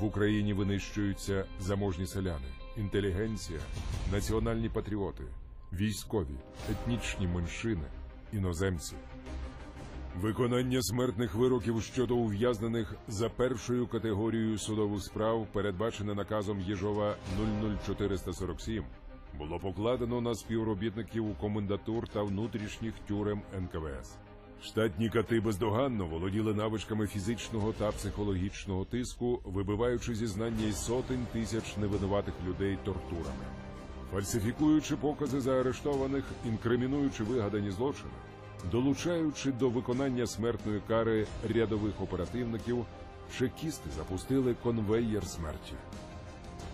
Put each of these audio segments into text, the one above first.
В Україні винищуються заможні селяни, інтелігенція, національні патріоти, військові, етнічні меншини, іноземці. Виконання смертних вироків щодо ув'язнених за першою категорією судових справ, передбачене наказом Єжова 00447, було покладено на співробітників комендатур та внутрішніх тюрем НКВС. Штатні кати бездоганно володіли навичками фізичного та психологічного тиску, вибиваючи зізнання із сотень тисяч невинуватих людей тортурами. Фальсифікуючи покази заарештованих, інкримінуючи вигадані злочини, долучаючи до виконання смертної кари рядових оперативників, чекісти запустили конвеєр смерті.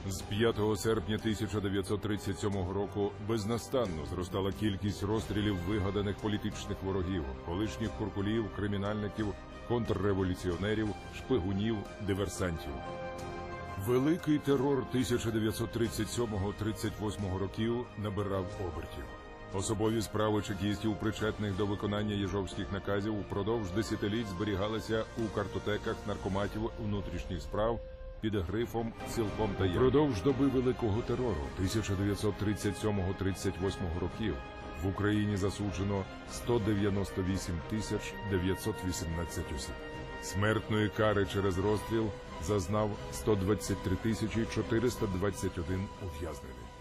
З 5 серпня 1937 року безнастанно зростала кількість розстрілів вигаданих політичних ворогів, колишніх куркулів, кримінальників, контрреволюціонерів, шпигунів, диверсантів. Великий терор 1937-38 років набирав обертів. Особові справи чекістів, причетних до виконання єжовських наказів, упродовж десятиліть зберігалися у картотеках наркоматів внутрішніх справ під грифом цілком таємно. Продовж доби великого терору 1937-38 років в Україні засуджено 198 тисяч 918 осіб. Смертної кари через розстріл зазнав 123 тисячі 421 ув'язнений.